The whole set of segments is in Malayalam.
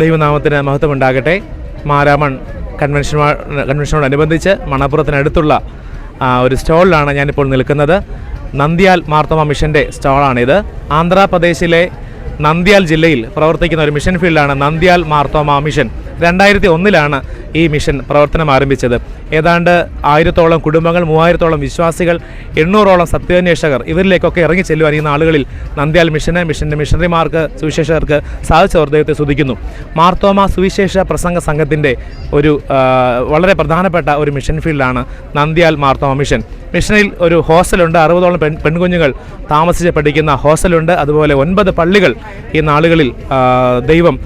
ദൈവനാമത്തിന് മഹത്വം ഉണ്ടാകട്ടെ മാരാമൺ കൺവെൻഷൻ കൺവെൻഷനോടനുബന്ധിച്ച് മണപ്പുറത്തിനടുത്തുള്ള ഒരു സ്റ്റോളിലാണ് ഞാനിപ്പോൾ നിൽക്കുന്നത്. നന്ദ്യാൽ മാർത്തോമ മിഷന്റെ സ്റ്റോളാണിത്. ആന്ധ്രാപ്രദേശിലെ നന്ദ്യാൽ ജില്ലയിൽ പ്രവർത്തിക്കുന്ന ഒരു മിഷൻ ഫീൽഡാണ് നന്ദ്യാൽ മാർത്തോമ മിഷൻ. രണ്ടായിരത്തി ഒന്നിലാണ് ഈ മിഷൻ പ്രവർത്തനം ആരംഭിച്ചത്. ഏതാണ്ട് ആയിരത്തോളം കുടുംബങ്ങൾ മൂവായിരത്തോളം വിശ്വാസികൾ എണ്ണൂറോളം സത്യാന്വേഷകർ ഇവരിലേക്കൊക്കെ ഇറങ്ങി ചെല്ലുവാൻ ഈ നാളുകളിൽ നന്ദ്യാൽ മിഷന് മിഷന്റെ മിഷണറിമാർക്ക് സുവിശേഷകർക്ക് സാധിച്ചവർ ദൈവത്തെ സ്തുതിക്കുന്നു. മാർത്തോമ സുവിശേഷ പ്രസംഗ സംഘത്തിന്റെ ഒരു വളരെ പ്രധാനപ്പെട്ട ഒരു മിഷൻ ഫീൽഡാണ് നന്ദ്യാൽ മാർത്തോമ മിഷൻ. മിഷനിൽ ഒരു ഹോസ്റ്റലുണ്ട്. അറുപതോളം പെൺ പെൺകുഞ്ഞുങ്ങൾ താമസിച്ച് പഠിക്കുന്ന ഹോസ്റ്റലുണ്ട്. അതുപോലെ ഒൻപത് പള്ളികൾ ഈ നാളുകളിൽ ദൈവം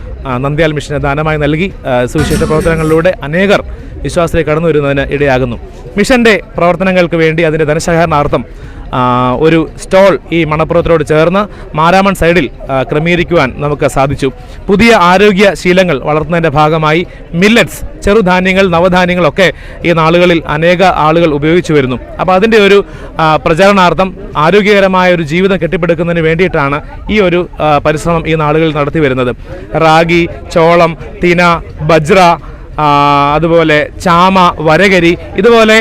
നന്ദ്യാൽ മിഷന് ദാനമായി നൽകി സുവിശേഷ പ്രവർത്തനങ്ങളിലൂടെ അനേകർ വിശ്വാസത്തിലേക്ക് കടന്നു വരുന്നതിന് ഇടയാകുന്നു. മിഷന്റെ പ്രവർത്തനങ്ങൾക്ക് വേണ്ടി അതിന്റെ ധനസഹകരണാർത്ഥം ഒരു സ്റ്റോൾ ഈ മണപ്പുറത്തിനോട് ചേർന്ന് മാരാമൺ സൈഡിൽ ക്രമീകരിക്കുവാൻ നമുക്ക് സാധിച്ചു. പുതിയ ആരോഗ്യ ശീലങ്ങൾ വളർത്തുന്നതിന്റെ ഭാഗമായി മില്ലറ്റ്സ് ചെറുധാന്യങ്ങൾ നവധാന്യങ്ങളൊക്കെ ഈ നാളുകളിൽ അനേക ആളുകൾ ഉപയോഗിച്ചു വരുന്നു. അപ്പോൾ അതിന്റെ ഒരു പ്രചരണാർത്ഥം ആരോഗ്യകരമായ ഒരു ജീവിതം കെട്ടിപ്പടുക്കുന്നതിന് വേണ്ടിയിട്ടാണ് ഈ ഒരു പരിശ്രമം ഈ നാളുകളിൽ നടത്തി വരുന്നത്. റാഗി ചോളം തിന ബജ്ര അതുപോലെ ചാമ വരകരി ഇതുപോലെ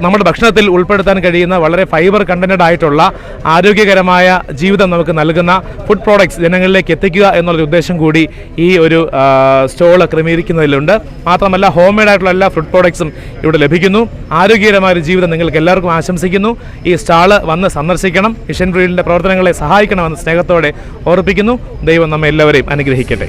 നമ്മുടെ ഭക്ഷണത്തിൽ ഉൾപ്പെടുത്താൻ കഴിയുന്ന വളരെ ഫൈബർ കണ്ടന്റഡ് ആയിട്ടുള്ള ആരോഗ്യകരമായ ജീവിതം നമുക്ക് നൽകുന്ന ഫുഡ് പ്രോഡക്ട്സ് ജനങ്ങളിലേക്ക് എത്തിക്കുക എന്നുള്ള ഉദ്ദേശം കൂടി ഈ ഒരു സ്റ്റോൾ ക്രമീകരിക്കുന്നതിലുണ്ട്. മാത്രമല്ല ഹോം മെയ്ഡ് ആയിട്ടുള്ള എല്ലാ ഫുഡ് പ്രോഡക്ട്സും ഇവിടെ ലഭിക്കുന്നു. ആരോഗ്യകരമായ ഒരു ജീവിതം നിങ്ങൾക്ക് എല്ലാവർക്കും ആശംസിക്കുന്നു. ഈ സ്റ്റാൾ വന്ന് സന്ദർശിക്കണം. മിഷൻ ഫീൽഡിന്റെ പ്രവർത്തനങ്ങളെ സഹായിക്കണമെന്ന് സ്നേഹത്തോടെ ഓർപ്പിക്കുന്നു. ദൈവം നമ്മെ എല്ലാവരെയും അനുഗ്രഹിക്കട്ടെ.